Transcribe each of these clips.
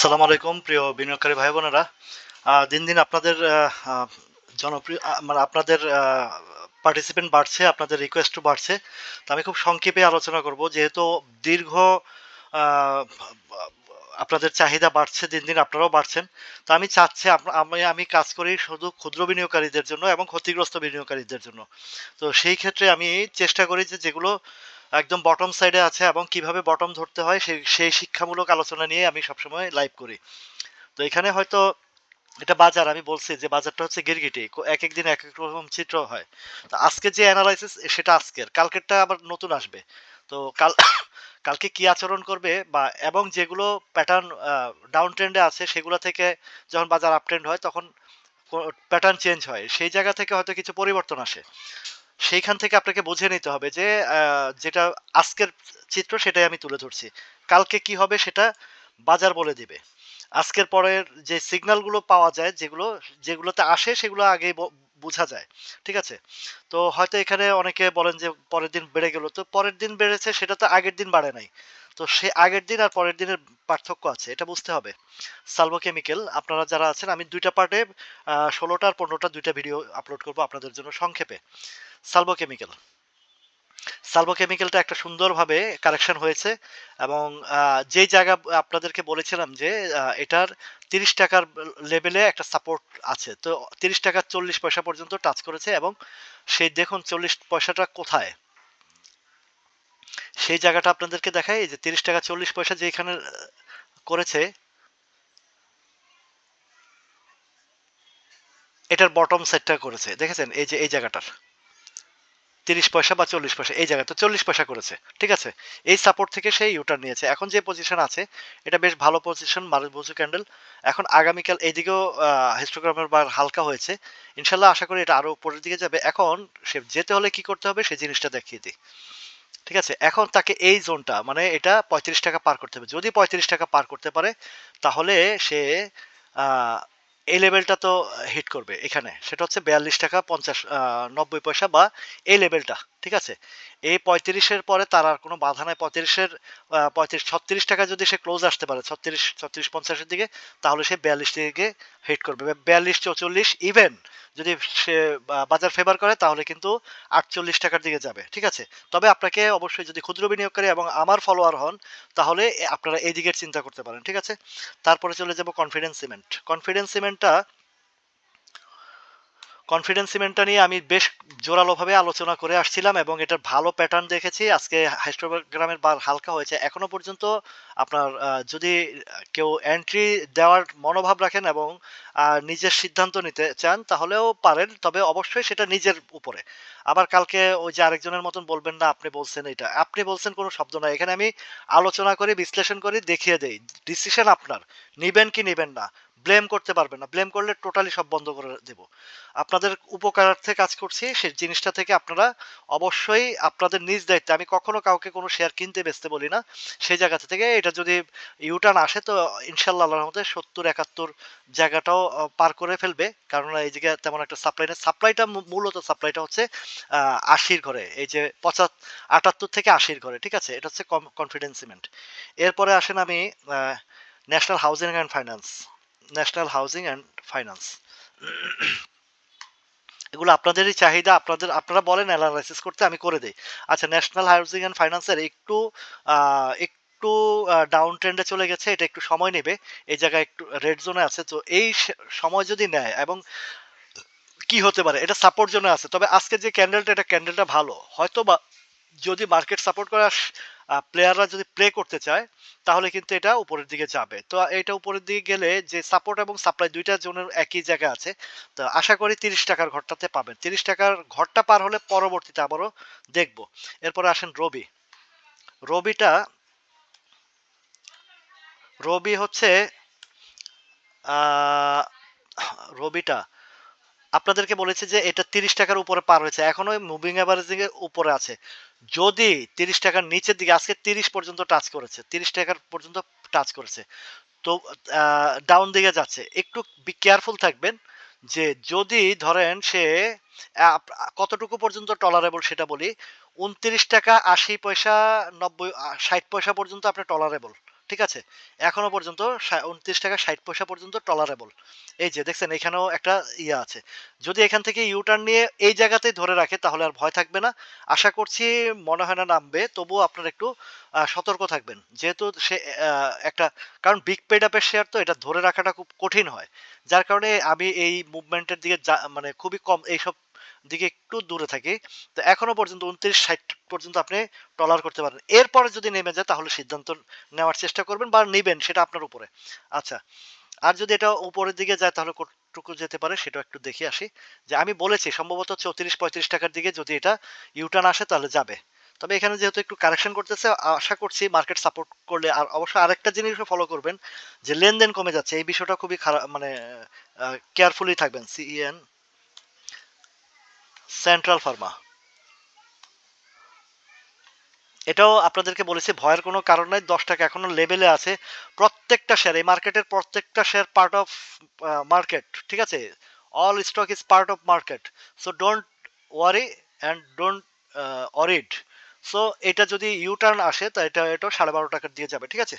আসসালামু আলাইকুম, প্রিয় বিনিয়োগকারী ভাই বোনেরা। দিন দিন আপনাদের জনপ্রিয় মানে আপনাদের পার্টিসিপেন্ট বাড়ছে, আপনাদের রিকোয়েস্টও বাড়ছে। তো আমি খুব সংক্ষেপে আলোচনা করব, যেহেতু দীর্ঘ আপনাদের চাহিদা বাড়ছে, দিন দিন আপনারাও বাড়ছেন। তো আমি চাচ্ছি আমি আমি কাজ করি শুধু ক্ষুদ্র বিনিয়োগকারীদের জন্য এবং ক্ষতিগ্রস্ত বিনিয়োগকারীদের জন্য। তো সেই ক্ষেত্রে আমি চেষ্টা করি যে যেগুলো একদম বটম সাইডে আছে এবং কীভাবে বটম ধরতে হয় সেই সেই শিক্ষামূলক আলোচনা নিয়ে আমি সবসময় লাইভ করি। তো এখানে হয়তো এটা বাজার, আমি বলছি যে বাজারটা হচ্ছে গিরগিটি। এক এক দিন এক এক রকম চিত্র হয়। তো আজকে যে অ্যানালাইসিস সেটা আজকের। কালকেরটা আবার নতুন আসবে। তো কাল কালকে কি আচরণ করবে বা, এবং যেগুলো প্যাটার্ন ডাউন ট্রেন্ডে আছে, সেগুলো থেকে যখন বাজার আপ ট্রেন্ড হয়, তখন প্যাটার্ন চেঞ্জ হয়। সেই জায়গা থেকে হয়তো কিছু পরিবর্তন আসে। সেইখান থেকে আপনাকে বুঝে নিতে হবে যে যেটা আজকের চিত্র সেটাই আমি তুলে ধরছি। কালকে কি হবে সেটা বাজার বলে দিবে। আজকের পরের যে সিগন্যালগুলো পাওয়া যায়, যেগুলো, যেগুলোতে আসে সেগুলো আগেই বোঝা যায়। ঠিক আছে? তো হয়তো এখানে অনেকে বলেন যে, পরের দিন বেড়ে গেল। তো পরের দিন বেড়েছে, সেটা তো আগের দিন বাড়ে নাই। তো সে আগের দিন আর পরের দিনের পার্থক্য আছে, এটা বুঝতে হবে। সালভো কেমিক্যাল, আপনারা যারা আছেন, আমি দুইটা পার্টে ষোলোটা আর পনেরোটা দুইটা ভিডিও আপলোড করব আপনাদের জন্য সংক্ষেপে। Salvo chemical. সালভো কেমিক্যালটা একটা সুন্দরভাবে কারেকশন হয়েছে এবং যেই জায়গা আপনাদেরকে বলেছিলাম যে এটার তিরিশ টাকার লেভেলে একটা সাপোর্ট আছে। তো তিরিশ টাকা চল্লিশ পয়সা পর্যন্ত টাচ করেছে এবং সেই দেখুন চল্লিশ পয়সাটা কোথায়? সেই জায়গাটা আপনাদেরকে দেখাই যে তিরিশ টাকা চল্লিশ পয়সা যে এখানে করেছে, এটার বটম সেটটা করেছে। দেখেছেন? এই যে, এই জায়গাটার। তিরিশ পয়সা বা চল্লিশ পয়সা, এই জায়গায় তো চল্লিশ পয়সা করেছে। ঠিক আছে? এই সাপোর্ট থেকে সেই ইউটার নিয়েছে। এখন যে পজিশন আছে, এটা বেশ ভালো পজিশন মারুবুজু ক্যান্ডেল এখন আগামীকাল এইদিকেও হিস্টোগ্রামের বার হালকা হয়েছে। ইনশাল্লাহ আশা করি এটা আরও উপরের দিকে যাবে। এখন সে, যেতে হলে কি করতে হবে সেই জিনিসটা দেখিয়ে দিই। ঠিক আছে? এখন তাকে এই জোনটা মানে এটা পঁয়ত্রিশ টাকা পার করতে হবে। যদি পঁয়ত্রিশ টাকা পার করতে পারে, তাহলে সে এই লেভেলটা তো হিট করবে এখানে। সেটা হচ্ছে বিয়াল্লিশ টাকা পঞ্চাশ নব্বই পয়সা বা এই লেভেলটা ঠিক আছে? এই পঁয়ত্রিশের পরে তার আর কোনো বাধা নাই। পঁয়ত্রিশের পঁয়ত্রিশ, ছত্রিশ টাকা যদি সে ক্লোজ আসতে পারে, ছত্রিশ ছত্রিশ, পঞ্চাশের দিকে, তাহলে সে বিয়াল্লিশ দিকে হিট করবে। বিয়াল্লিশ, চৌচল্লিশ ইভেন যদি সে বাজার ফেভার করে, তাহলে কিন্তু আটচল্লিশ টাকার দিকে যাবে, ঠিক আছে? তবে আপনাকে অবশ্যই যদি ক্ষুদ্র বিনিয়োগকারী এবং আমার ফলোয়ার হন, তাহলে আপনারা এই দিকের চিন্তা করতে পারেন, ঠিক আছে? তারপরে চলে যাব কনফিডেন্স সিমেন্ট কনফিডেন্স সিমেন্টটা কনফিডেন্স সিমেন্টটা নিয়ে আমি বেশ জোরালোভাবে আলোচনা করে আসছিলাম এবং এটার ভালো প্যাটার্ন দেখেছি। আজকে হাইস্টোগ্রামের বার হালকা হয়েছে। এখনও পর্যন্ত আপনার যদি কেউ এন্ট্রি দেওয়ার মনোভাব রাখেন এবং নিজের সিদ্ধান্ত নিতে চান, তাহলেও পারেন, তবে অবশ্যই সেটা নিজের উপরে। আবার কালকে ওই যে আরেকজনের মতন বলবেন, না, আপনি বলছেন এটা। আপনি বলছেন কোনো শব্দ না এখানে আমি আলোচনা করি, বিশ্লেষণ করি, দেখিয়ে দেই। ডিসিশন আপনার। নিবেন কি নিবেন না। ব্লেম করতে পারবেন না। ব্লেম করলে টোটালি সব বন্ধ করে দেব। আপনাদের উপকারার্থে কাজ করছি সেই জিনিসটা থেকে আপনারা অবশ্যই আপনাদের নিজ দায়িত্বে, আমি কখনো কাউকে কোনো শেয়ার কিনতে বেচতে বলি না, সেই জায়গা থেকে এটা যদি ইউটার্ন আসে তো ইনশাল্লাহ আল্লাহর মধ্যে সত্তর, একাত্তর জায়গাটাও পার করে ফেলবে। কারণ এই জায়গায় তেমন একটা সাপ্লাই নেই। সাপ্লাইটা মূলত সাপ্লাইটা হচ্ছে আশির ঘরে। এই যে পঁচাত আটাত্তর থেকে আশির ঘরে, ঠিক আছে? এটা হচ্ছে কনফিডেন্স সিমেন্ট এরপরে আসেন আমি national housing and finance national housing and finance এগুলো আপনাদেরই চাহিদা, আপনাদের, আপনারা বলেন অ্যানালাইসিস করতে, আমি করে দিই। আচ্ছা ন্যাশনাল হাউজিং অ্যান্ড ফাইন্যান্সের একটু একটু ডাউন ট্রেন্ডে চলে গেছে, এটা একটু সময় নেবে। এই জায়গায় একটু রেড জোনে আছে, তো এই সময় যদি নেয়, এবং কি হতে পারে, এটা সাপোর্ট জোনে আছে, তবে আজকে যে ক্যান্ডেলটা এটা ক্যান্ডেলটা ভালো। হয়তো বা যদি মার্কেট সাপোর্ট করা প্লেয়াররা যদি প্লে করতে চায়, তাহলে কিন্তু এটা উপরের দিকে যাবে। তো এটা উপরের দিকে গেলে যে সাপোর্ট এবং সাপ্লাই দুইটা জোনের একই জায়গায় আছে, তো আশা করি তিরিশ টাকার ঘরটাতে পাবেন। তিরিশ টাকার ঘরটা পার হলে পরবর্তীতে আবারও দেখব। এরপরে আসেন রবি। রবিটা, রবি হচ্ছে রবিটা আপনাদেরকে বলেছে যে এটা তিরিশ টাকার উপরে পার হয়েছে। এখনও মুভিং অ্যাভারেজিং এর উপরে আছে। যদি তিরিশ টাকার নিচের দিকে, আজকে তিরিশ পর্যন্ত টাচ করেছে, তিরিশ টাকার পর্যন্ত টাচ করেছে, তো ডাউন দিকে যাচ্ছে। একটু বি কেয়ারফুল থাকবেন যে যদি ধরেন সে কতটুকু পর্যন্ত টলারেবল সেটা বলি, উনত্রিশ টাকা আশি পয়সা, নব্বই ষাট পয়সা পর্যন্ত আপনার টলারেবল ঠিক আছে? এখনও পর্যন্ত উনত্রিশ টাকা ষাট পয়সা পর্যন্ত টলারেবল এই যে, দেখছেন, এখানেও একটা ইয়ে আছে। যদি এখান থেকে ইউটার্ন নিয়ে এই জায়গাতেই ধরে রাখে, তাহলে আর ভয় থাকবে না। আশা করছি মনে হয় না নামবে, তবুও আপনারা একটু সতর্ক থাকবেন। যেহেতু সে একটা, কারণ বিগ পেড আপের শেয়ার তো এটা ধরে রাখাটা খুব কঠিন হয়। যার কারণে আমি এই মুভমেন্টের দিকে মানে খুবই কম, এইসব দিকে একটু দূরে থাকি, তো এখনও পর্যন্ত উনত্রিশ ষাট পর্যন্ত আপনি টলার করতে পারেন। এরপরে যদি নেমে যায়, তাহলে সিদ্ধান্ত নেওয়ার চেষ্টা করবেন বা নেবেন, সেটা আপনার উপরে। আচ্ছা আর যদি এটা উপরের দিকে যায়, তাহলে কতটুকু যেতে পারে সেটা একটু দেখে আসি। যে আমি বলেছি, সম্ভবত চৌত্রিশ পঁয়ত্রিশ টাকার দিকে যদি এটা ইউটার্ন আসে, তাহলে যাবে। তবে এখানে যেহেতু একটু কারেকশন করতেছে, আশা করছি মার্কেট সাপোর্ট করলে আর অবশ্য আরেকটা জিনিসও ফলো করবেন, যে লেনদেন কমে যাচ্ছে। এই বিষয়টা খুবই খারাপ মানে কেয়ারফুলি থাকবেন সিইএন সেন্ট্রাল ফার্মা এটাও আপনাদেরকে বলেছি, ভয়ের কোনো কারণ নাই, দশ টাকা এখনও লেভেলে আছে। প্রত্যেকটা শেয়ার এই মার্কেটের প্রত্যেকটা শেয়ার পার্ট অফ মার্কেট ঠিক আছে? All stock is part of market so don't worry and don't worried so এটা যদি ইউটার্ন আসে, তা এটা এটা সাড়ে বারো টাকার দিয়ে যাবে, ঠিক আছে?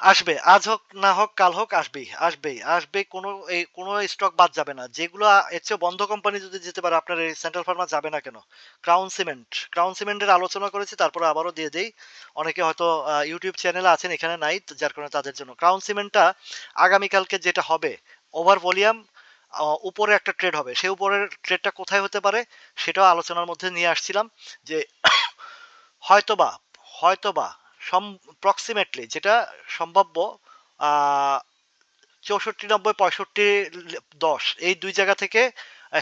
আসবে, আজ হোক না হোক, কাল হোক আসবেই আসবেই, আসবে কোনো এই কোনো স্টক বাদ যাবে না। যেগুলো এর বন্ধ কোম্পানি যদি যেতে পারে, আপনার এই সেন্ট্রাল ফার্মা যাবে না কেন? ক্রাউন সিমেন্ট ক্রাউন সিমেন্টের আলোচনা করেছি, তারপরে আবারও দিয়ে দেই। অনেকে হয়তো ইউটিউব চ্যানেল আছেন, এখানে নাই যার কারণে তাদের জন্য। ক্রাউন সিমেন্টটা আগামীকালকে যেটা হবে ওভার ভলিউম উপরে একটা ট্রেড হবে। সেই উপরের ট্রেডটা কোথায় হতে পারে, সেটাও আলোচনার মধ্যে নিয়ে আসছিলাম যে, হয়তোবা হয়তোবা সম প্রক্সিমেটলি যেটা সম্ভাব্য চৌষট্টি, নব্বই, পঁয়ষট্টি, দশ, এই দুই জায়গা থেকে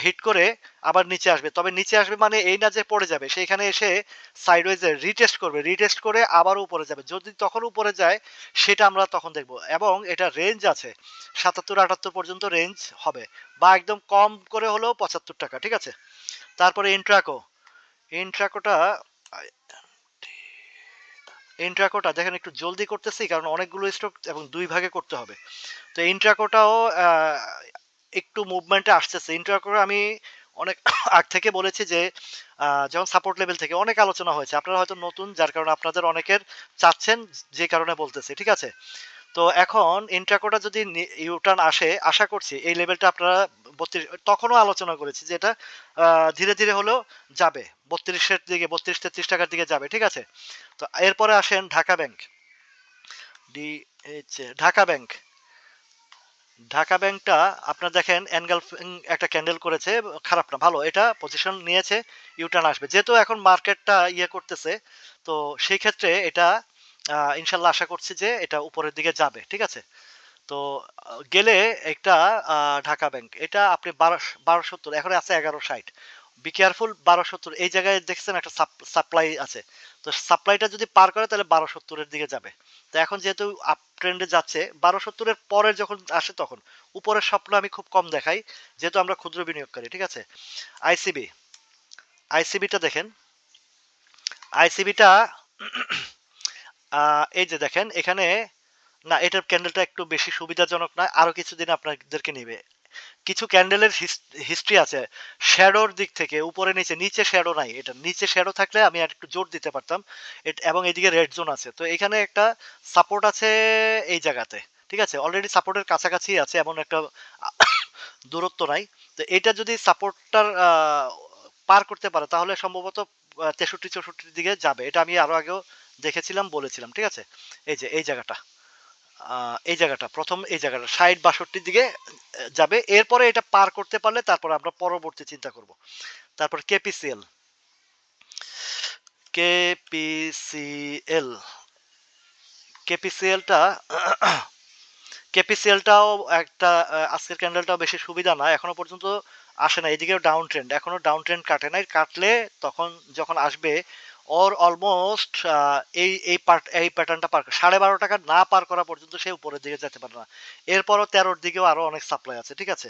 হিট করে আবার নিচে আসবে। তবে নিচে আসবে মানে এই না যে পড়ে যাবে, সেইখানে এসে সাইডওয়েজে রিটেস্ট করবে। রিটেস্ট করে আবার উপরে যাবে। যদি তখন উপরে যায়, সেটা আমরা তখন দেখব। এবং এটা রেঞ্জ আছে, সাতাত্তর, আটাত্তর পর্যন্ত রেঞ্জ হবে। বা একদম কম করে হলেও পঁচাত্তর টাকা, ঠিক আছে? তারপরে ইন্ট্রাকো ইন্ট্রাকোটা ইন্ট্রাকোটা দেখেন একটু জলদি করতেছি, কারণ অনেকগুলো স্টক এবং দুই ভাগে করতে হবে। তো ইন্ট্রাকোটাও একটু মুভমেন্টে আসতেছে। ইন্ট্রাকোটা আমি অনেক আগ থেকে বলেছি যে যেমন সাপোর্ট লেভেল থেকে অনেক আলোচনা হয়েছে। আপনারা হয়তো নতুন, যার কারণে আপনাদের অনেকের চাচ্ছেন যে কারণে বলতেছে, ঠিক আছে? তো এখন ইন্ট্রাকোটা যদি ইউটার্ন আসে, আশা করছি এই লেভেলটা আপনারা বত্রিশ, তখনও আলোচনা করেছি যে এটা ধীরে ধীরে হলেও যাবে। বত্রিশের দিকে, বত্রিশ, তেত্রিশ টাকার দিকে যাবে, ঠিক আছে? তো এরপরে আসেন Dhaka bank. The Dhaka bank. Dhaka ব্যাংকটা আপনার দেখেন অ্যাঙ্গেল একটা ক্যান্ডেল করেছে, খারাপ না, ভালো। এটা পজিশন নিয়েছে ইউটার্ন আসবে। যেহেতু এখন মার্কেটটা ইয়ে করতেছে, তো সেই ক্ষেত্রে এটা ইনশাল্লাহ আশা করছি যে এটা উপরের দিকে যাবে, ঠিক আছে? তো, গেলে একটা ঢাকা ব্যাংক, এটা আপনি বারো বারো সত্তর এখন আছে এগারো ষাট বি কেয়ারফুল বারো সত্তর এই জায়গায় দেখছেন একটা সাপ্লাই আছে, তো সাপ্লাইটা যদি পার করে তাহলে বারো সত্তরের দিকে যাবে, তো এখন যেহেতু আপ ট্রেন্ডে যাচ্ছে বারো সত্তরের পরে যখন আসে তখন, উপরের স্বপ্ন আমি খুব কম দেখাই, যেহেতু আমরা ক্ষুদ্র বিনিয়োগকারী, ঠিক আছে? আইসিবি আইসিবিটা দেখেন আইসিবিটা এই যে দেখেন, এখানে, না, এটার ক্যান্ডেলটা একটু বেশি সুবিধাজনক নয়, আরও কিছুদিন আপনাদেরকে নেবে। কিছু ক্যান্ডেলের হিস্ট্রি আছে। শ্যাডোর দিক থেকে, উপরে নিচে নিচে শ্যাডো নাই, এটা নিচে শ্যাডো থাকলে আমি আর একটু জোর দিতে পারতাম। এবং এদিকে রেড জোন আছে। তো এখানে একটা সাপোর্ট আছে এই জায়গাতে, ঠিক আছে? অলরেডি সাপোর্টের কাছাকাছি আছে, এমন একটা দূরত্ব নাই। তো এটা যদি সাপোর্টটার পার করতে পারে, তাহলে সম্ভবত তেষট্টি, চৌষট্টির দিকে যাবে। এটা আমি আরও আগেও দেখেছিলাম, বলেছিলাম, ঠিক আছে? এই যে, এই জায়গাটা। এই জায়গাটা, প্রথম এই জায়গাটা, ষাট বাষট্টির দিকে যাবে। এরপরে এটা পার করতে পারলে তারপর আমরা পরবর্তী চিন্তা করব। তারপর কেপিসিএল। কেপিসিএল। কেপিসিএলটা, কেপিসিএলটাও একটা আজকের ক্যান্ডেলটাও বেশি সুবিধা না, এখনও পর্যন্ত আসে না। এদিকেও ডাউন ট্রেন্ড এখনও ডাউন ট্রেন্ড কাটে নাই। কাটলে তখন যখন আসবে ওর অলমোস্ট এই এই পার্ট এই প্যাটার্নটা পার সাড়ে বারো টাকা না পার করা পর্যন্ত সে উপরের দিকে যেতে পারে না। এরপরও তেরোর দিকেও আরও অনেক সাপ্লাই আছে, ঠিক আছে?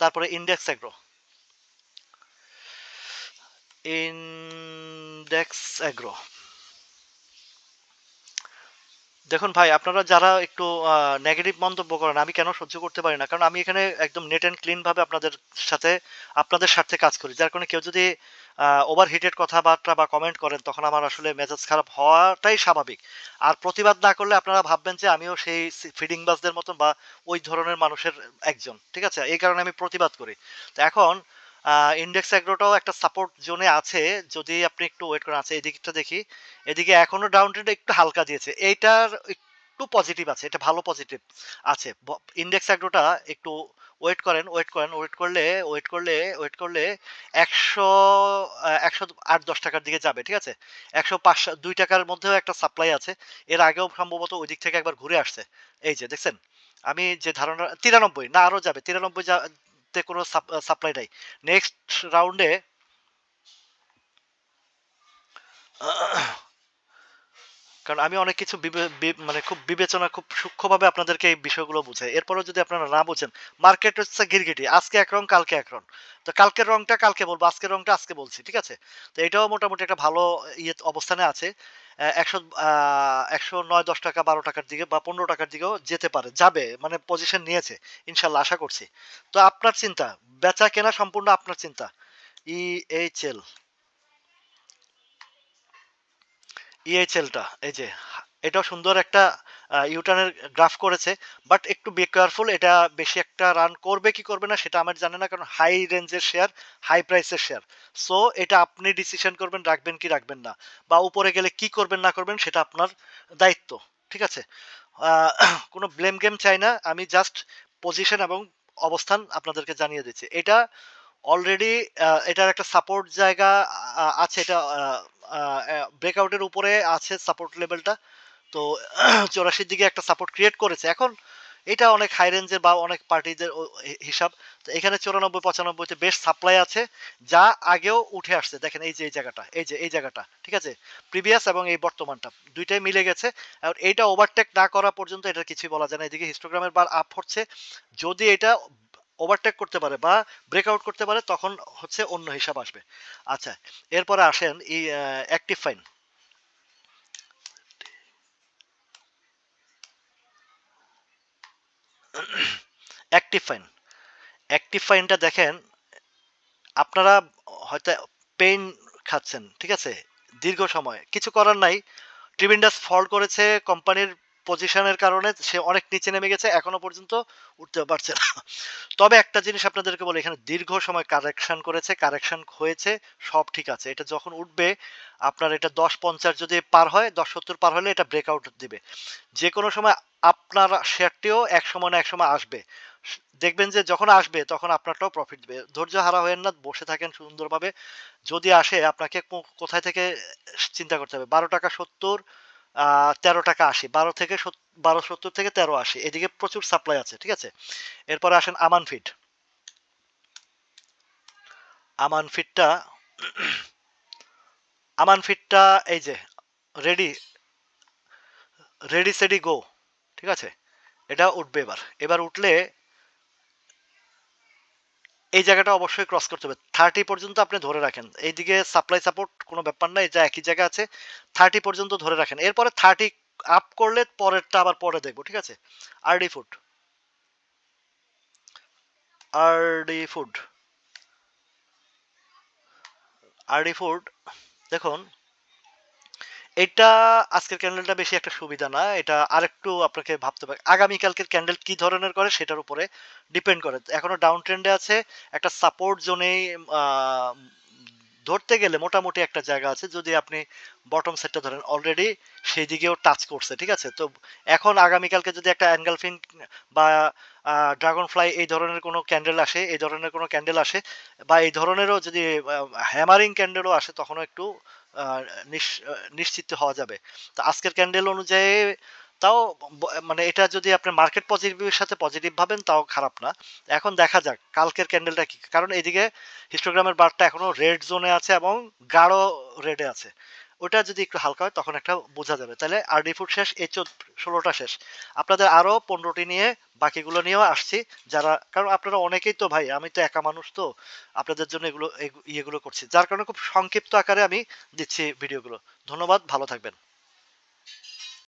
তারপরে ইন্ডেক্স এগ্রো ইন্ডেক্স এগ্রো দেখুন ভাই, আপনারা যারা একটু নেগেটিভ মন্তব্য করেন, আমি কেন সহ্য করতে পারি না? কারণ আমি এখানে একদম নেট অ্যান্ড ক্লিন ভাবে আপনাদের সাথে, আপনাদের স্বার্থে কাজ করি। যার কারণে কেউ যদি ওভার হিটেড কথাবার্তা বা কমেন্ট করেন, তখন আমার আসলে মেজাজ খারাপ হওয়াটাই স্বাভাবিক। আর প্রতিবাদ না করলে আপনারা ভাববেন যে আমিও সেই ফিডিং বাসদের মতন বা ওই ধরনের মানুষের একজন, ঠিক আছে? এই কারণে আমি প্রতিবাদ করি। তো এখন ইন্ডেক্স অ্যাগ্রোটাও একটা সাপোর্ট জোনে আছে, যদি আপনি একটু ওয়েট করেন আছে এদিকটা দেখি। এদিকে এখনও ডাউন ট্রেন্ড একটু হালকা দিয়েছে। এইটার একটু পজিটিভ আছে, এটা ভালো পজিটিভ আছে। ইন্ডেক্স অ্যাগ্রোটা একটু ওয়েট করেন ওয়েট করেন ওয়েট করলে ওয়েট করলে ওয়েট করলে একশো একশো আট, দশ টাকার দিকে যাবে, ঠিক আছে? একশো পাঁচ, দুই টাকার মধ্যেও একটা সাপ্লাই আছে। এর আগেও সম্ভবত ওই দিক থেকে একবার ঘুরে আসছে। এই যে, দেখছেন? আমি যে ধারণা, তিরানব্বই, না আরও যাবে। তিরানব্বই তে কোনো সাপ্লাই নাই। নেক্সট রাউন্ডে কারণ আমি অনেক কিছু মানে খুব বিবেচনা, খুব সূক্ষ্মভাবে আপনাদেরকে এই বিষয়গুলো বুঝাই। এরপরেও যদি আপনারা না বোঝেন, মার্কেট হচ্ছে গিরগিটি আজকে এক রং, কালকে এক রং। তো কালকের রংটা কালকে বলব, আজকের রংটা আজকে বলছি, ঠিক আছে? তো এটাও মোটামুটি একটা ভালো ইয়ে অবস্থানে আছে। একশো একশো নয়, দশ টাকা, বারো টাকার দিকে বা পনেরো টাকার দিকেও যেতে পারে, যাবে মানে পজিশন নিয়েছে ইনশাল্লাহ আশা করছি। তো আপনার চিন্তা বেচা কেনা সম্পূর্ণ আপনার চিন্তা। ই এইচ এল ইএইচএলটা এই যে, এটাও সুন্দর একটা ইউটার্নের গ্রাফ করেছে বাট একটু বি কেয়ারফুল এটা বেশি একটা রান করবে কি করবে না, সেটা আমার জানে না, কারণ হাই রেঞ্জের শেয়ার হাই প্রাইসের শেয়ার সো এটা আপনি ডিসিশন করবেন, রাখবেন কি রাখবেন না, বা উপরে গেলে কি করবেন, না করবেন, সেটা আপনার দায়িত্ব, ঠিক আছে? কোনো ব্লেম গেম চাই না, আমি জাস্ট পজিশন এবং অবস্থান আপনাদেরকে জানিয়ে দিচ্ছি। এটা অলরেডি এটার একটা সাপোর্ট জায়গা আছে, এটা ব্রেকআউটের উপরে আছে সাপোর্ট লেভেলটা তো চৌরাশির দিকে একটা সাপোর্ট ক্রিয়েট করেছে। এখন এটা অনেক হাই রেঞ্জের বা অনেক পার্টিদের হিসাব। তো এখানে চৌরানব্বই, পঁচানব্বইতে বেশ সাপ্লাই আছে, যা আগেও উঠে আসছে। দেখেন এই যে, এই জায়গাটা, এই যে, এই জায়গাটা, ঠিক আছে? প্রিভিয়াস এবং এই বর্তমানটা, দুইটাই মিলে গেছে। আর এইটা ওভারটেক না করা পর্যন্ত এটা কিছুই বলা যায় না। এদিকে হিস্টোগ্রামের বার আপ হচ্ছে। যদি এটা ওভারটেক করতে পারে বা ব্রেকআউট করতে পারে, তখন হচ্ছে অন্য হিসাব আসবে। আচ্ছা এরপরে আসেন এই active fine active fine active ফাইনটা দেখেন, আপনারা হয়তো পেইন খাচ্ছেন, ঠিক আছে? দীর্ঘ সময়। কিছু করার নাই। ট্রিবিন্ডাস ফল করেছে কোম্পানির পজিশনের কারণে সে অনেক নিচে নেমে গেছে, এখনও পর্যন্ত উঠতে পারছে না। তবে একটা জিনিস আপনাদেরকে বলে, এখানে দীর্ঘ সময় কারেকশন করেছে কারেকশন হয়েছে, সব ঠিক আছে। এটা যখন উঠবে, আপনার এটা দশ পঞ্চাশ যদি পার হয়, দশ সত্তর পার হলে এটা ব্রেকআউট দিবে। যে কোনো সময় আপনার শেয়ারটিও এক সময় না এক সময় আসবে। দেখবেন যে যখন আসবে, তখন আপনারটাও প্রফিট দেবে। ধৈর্য হারা হয়েন না, বসে থাকেন সুন্দরভাবে। যদি আসে, আপনাকে কোথায় থেকে চিন্তা করতে হবে? বারো টাকা সত্তর তেরো টাকা আশি, বারো থেকে বারো সত্তর থেকে তেরো আশি, এদিকে প্রচুর সাপ্লাই আছে, ঠিক আছে? এরপরে আসেন আমান ফিড আমান ফিডটা আমান ফিডটা এই যে রেডি রেডি সেডি গো ঠিক আছে? এটা উঠবে এবার। এবার উঠলে এই জায়গাটা অবশ্যই ক্রস করতে হবে। থার্টি পর্যন্ত আপনি ধরে রাখেন। এইদিকে সাপ্লাই সাপোর্ট কোনো ব্যাপার না, এই যা একই জায়গা আছে থার্টি পর্যন্ত ধরে রাখেন। এরপরে থার্টি আপ করলে পরেরটা আবার পরে দেখব, ঠিক আছে? RD food RD food RD food দেখুন এটা আজকের ক্যান্ডেলটা বেশি একটা সুবিধা না, এটা আরেকটু আপনাকে ভাবতে পারে আগামীকালকের ক্যান্ডেল কি ধরনের করে সেটার উপরে ডিপেন্ড করে। এখনও ডাউন ট্রেন্ডে আছে, একটা সাপোর্ট জোনেই ধরতে গেলে মোটামুটি একটা জায়গা আছে, যদি আপনি বটম সেটটা ধরেন অলরেডি সেই দিকেও টাচ করছে, ঠিক আছে? তো এখন আগামীকালকে যদি একটা অ্যাঙ্গেলফিন বা ড্রাগন ফ্লাই এই ধরনের কোনো ক্যান্ডেল আসে, এই ধরনের কোনো ক্যান্ডেল আসে, বা এই ধরনেরও যদি হ্যামারিং ক্যান্ডেলও আসে, তখনও একটু নিশ্চিত হওয়া যাবে। তো আজকের ক্যান্ডেল অনুযায়ী তাও মানে এটা যদি আপনি মার্কেট পজিটিভের সাথে পজিটিভ ভাবেন, তাও খারাপ না। এখন দেখা যাক, কালকের ক্যান্ডেলটা কি? কারণ এদিকে হিস্টোগ্রামের বারটা এখনও রেড জোনে আছে এবং গাঢ় রেডে আছে। ওটা যদি একটু হালকা হয়, তখন একটা বোঝা যাবে। তাহলে আর ফুড শেষ এই ষোলোটা শেষ। আপনাদের আরও পনেরোটি নিয়ে, বাকিগুলো নিয়েও আসছি। যারা, কারণ আপনারা অনেকেই তো ভাই, আমি তো একা মানুষ তো, আপনাদের জন্য এগুলো ইয়েগুলো করছি। যার কারণে খুব সংক্ষিপ্ত আকারে আমি দিচ্ছি ভিডিওগুলো। ধন্যবাদ, ভালো থাকবেন।